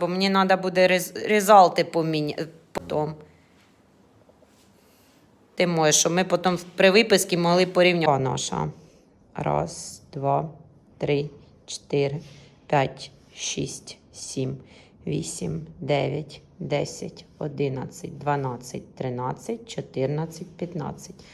Бо мені треба буде рез- резалти поміняти потім. Ти можеш, щоб ми потім при виписці могли порівняти. Наша. Раз, два, три, чотири, п'ять, шість, сім, вісім, дев'ять, десять, одинадцять, дванадцять, тринадцять, чотирнадцять, п'ятнадцять.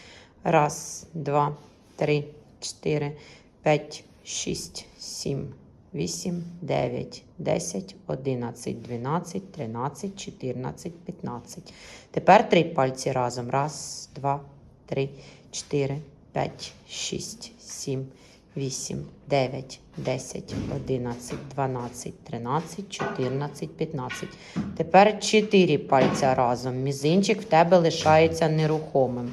Раз, два, три, чотири, п'ять, шість, сім, вісім, дев'ять, десять, одинадцять, дванадцять, тринадцять, чотирнадцять, п'ятнадцять. Тепер три пальці разом. Раз, два, три, чотири, п'ять, шість, сім, вісім, дев'ять, десять, одинадцять, дванадцять, тринадцять, чотирнадцять, п'ятнадцять. Тепер чотири пальця разом. Мізинчик в тебе лишається нерухомим.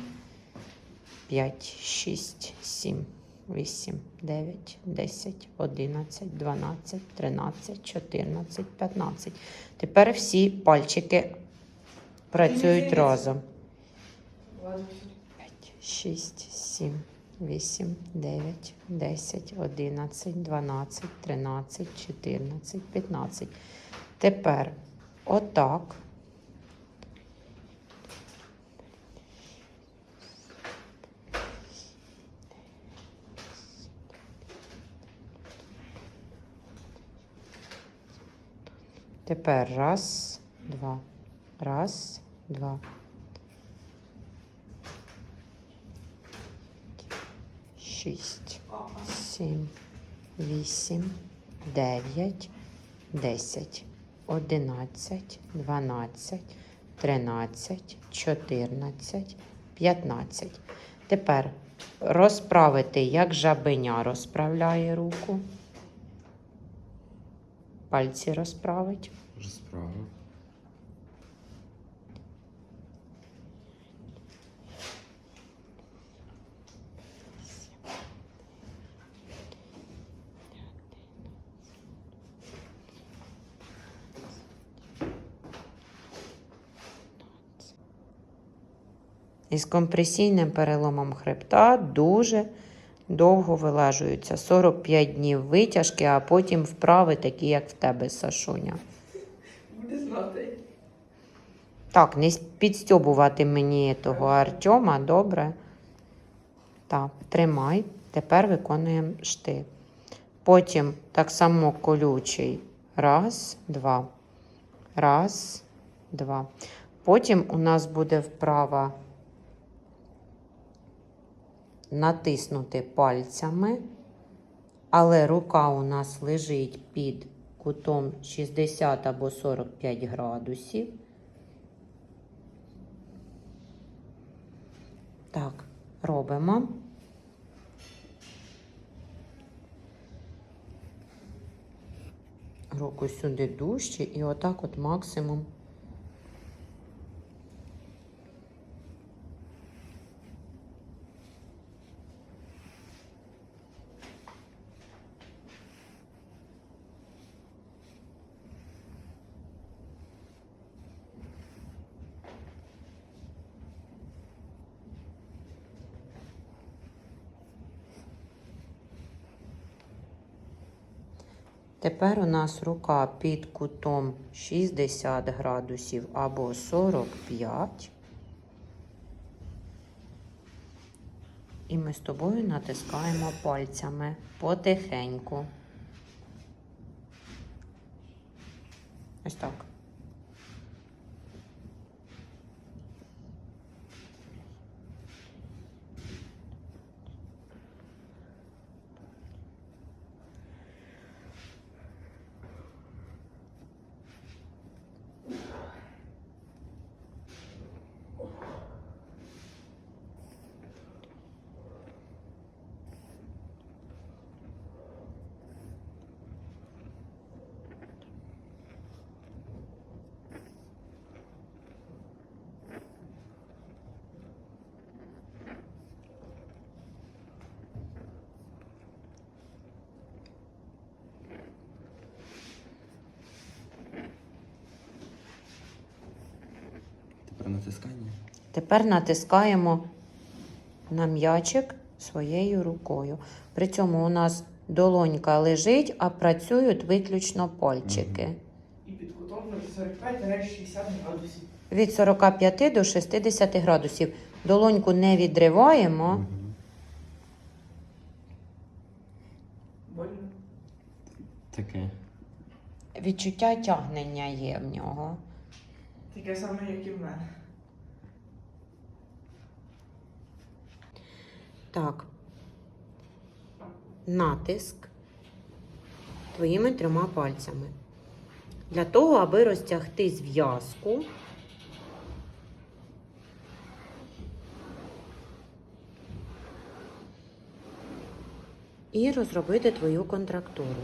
П'ять, шість, сім, вісім, дев'ять, десять, одинадцять, дванадцять, тринадцять, чотирнадцять, п'ятнадцять. Тепер всі пальчики працюють разом. 5, 6, 7, 8, 9, 10, 11, 12, 13, 14, 15. Тепер отак. Тепер раз, два, раз, два. шість, сім, вісім, дев'ять, десять, одинадцять, дванадцять, тринадцять, чотирнадцять, п'ятнадцять. Тепер розправити, як жабеня розправляє руку. Пальці розправить. Справа. Із компресійним переломом хребта дуже довго вилажуються. 45 днів витяжки, а потім вправи, такі, як в тебе, Сашуня. Буде знати. Так, не підстьобувати мені того Артема, добре. Так, тримай. Тепер виконуємо шти. Потім так само колючий. Раз, два. Раз, два. Потім у нас буде вправа натиснути пальцями, але рука у нас лежить під кутом 60 або 45 градусів. Так, робимо. Руку сюди дужче і отак от максимум. Тепер у нас рука під кутом 60 градусів або 45. І ми з тобою натискаємо пальцями потихеньку. Ось так. Тепер натискання. Тепер натискаємо на м'ячик своєю рукою. При цьому у нас долонька лежить, а працюють виключно пальчики. І під кутом 45-60 градусів. Від 45 до 60 градусів. Долоньку не відриваємо. Больно. Таке. Відчуття тягнення є в нього. Таке саме, як і в мене. Так. Натиск твоїми трьома пальцями. Для того, аби розтягти зв'язку. І розробити твою контрактуру.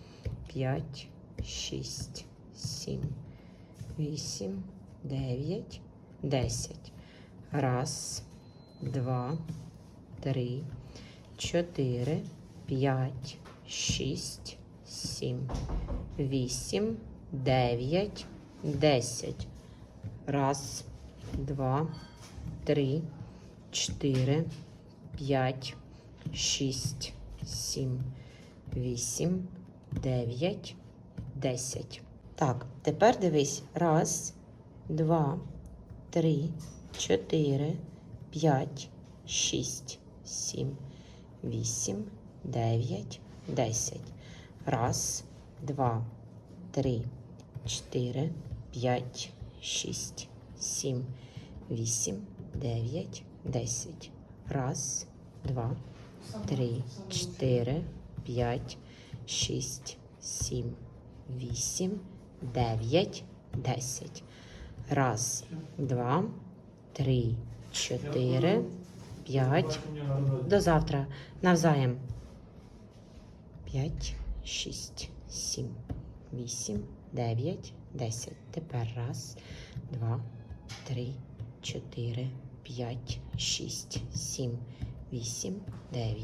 п'ять, шість, сім, вісім, дев'ять, десять. Раз, два, три, чотири, п'ять, шість, сім, вісім, дев'ять, десять. Раз, два, три, чотири, п'ять, шість, сім, вісім, дев'ять, десять. Так, тепер дивись. Раз, два, три, чотири, п'ять, шість, сім, вісім, дев'ять, десять. Раз, два, три, чотири, п'ять, шість, сім, вісім, дев'ять, десять. Раз, два, три, чотири, п'ять, шість, сім, вісім, дев'ять, десять. Раз, два, три, чотири, п'ять. До завтра. Навзаєм. П'ять, шість, сім, вісім, дев'ять, десять. Тепер раз, два, три, чотири, п'ять, шість, сім, вісім, дев'ять.